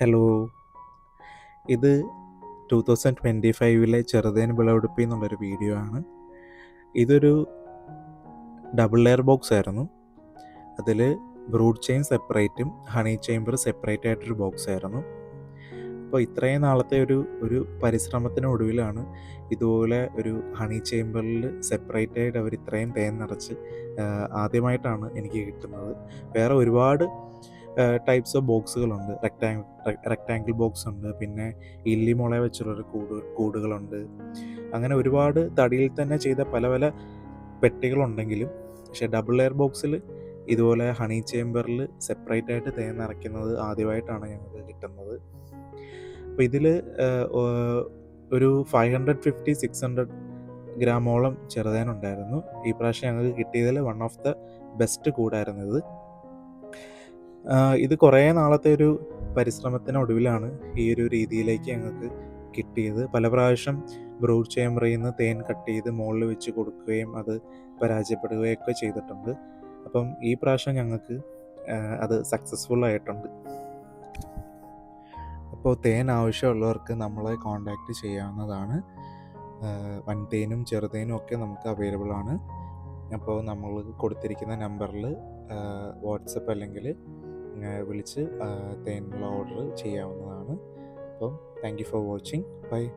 Hello. ഇത് two thousand twenty ഫൈവിലെ ചെറുതേൻ വിളവെടുപ്പ് എന്നുള്ളൊരു വീഡിയോ ആണ്. ഇതൊരു ഡബിൾ ലെയർ ബോക്സ് ആയിരുന്നു. അതിൽ ബ്രൂഡ് ചെയിൻ സെപ്പറേറ്റും ഹണി ചേംബർ സെപ്പറേറ്റ് ആയിട്ടൊരു ബോക്സ് ആയിരുന്നു. അപ്പോൾ ഇത്രയും നാളത്തെ ഒരു ഒരു പരിശ്രമത്തിന് ഒടുവിലാണ് ഇതുപോലെ ഒരു ഹണി ചേംബറിൽ സെപ്പറേറ്റ് ആയിട്ട് അവർ ഇത്രയും തേൻ നിറച്ച് ആദ്യമായിട്ടാണ് എനിക്ക് കിട്ടുന്നത്. വേറെ ഒരുപാട് ടൈപ്സ് ഓഫ് ബോക്സുകളുണ്ട് റെക്ടാങ് റെക്ടാങ്കിൾ ബോക്സ് ഉണ്ട്. പിന്നെ ഇല്ലി മുള വെച്ചുള്ളൊരു കൂട് കൂടുകളുണ്ട്. അങ്ങനെ ഒരുപാട് തടിയിൽ തന്നെ ചെയ്ത പല പല പെട്ടികളുണ്ടെങ്കിലും പക്ഷേ ഡബിൾ ലെയർ ബോക്സിൽ ഇതുപോലെ ഹണി ചേമ്പറിൽ സെപ്പറേറ്റ് ആയിട്ട് തേൻ നിറയ്ക്കുന്നത് ആദ്യമായിട്ടാണ് ഞങ്ങൾക്ക് കിട്ടുന്നത്. അപ്പോൾ ഇതിൽ ഒരു five hundred fifty six hundred ഗ്രാമോളം ചെറുതേനുണ്ടായിരുന്നു ഈ പ്രാവശ്യം ഞങ്ങൾക്ക് കിട്ടിയതിൽ വൺ ഓഫ് ദ ബെസ്റ്റ് കൂടായിരുന്നു ഇത് ഇത് കുറേ നാളത്തെ ഒരു പരിശ്രമത്തിനൊടുവിലാണ് ഈ ഒരു രീതിയിലേക്ക് ഞങ്ങൾക്ക് കിട്ടിയത്. പല പ്രാവശ്യം ബ്രൂഡ് ചേമ്പറിൽ നിന്ന് തേൻ കട്ട് ചെയ്ത് മുകളിൽ വെച്ച് കൊടുക്കുകയും അത് പരാജയപ്പെടുകയൊക്കെ ചെയ്തിട്ടുണ്ട്. അപ്പം ഈ പ്രാവശ്യം ഞങ്ങൾക്ക് അത് സക്സസ്ഫുൾ ആയിട്ടുണ്ട്. അപ്പോൾ തേൻ ആവശ്യമുള്ളവർക്ക് നമ്മളെ കോണ്ടാക്റ്റ് ചെയ്യാവുന്നതാണ്. വൻതേനും ചെറുതേനും ഒക്കെ നമുക്ക് അവൈലബിൾ ആണ്. അപ്പോൾ നമ്മൾ കൊടുത്തിരിക്കുന്ന നമ്പറിൽ വാട്സപ്പ് അല്ലെങ്കിൽ വിളിച്ച് തേനുള്ള ഓർഡർ ചെയ്യാവുന്നതാണ്. അപ്പം thank you for watching bye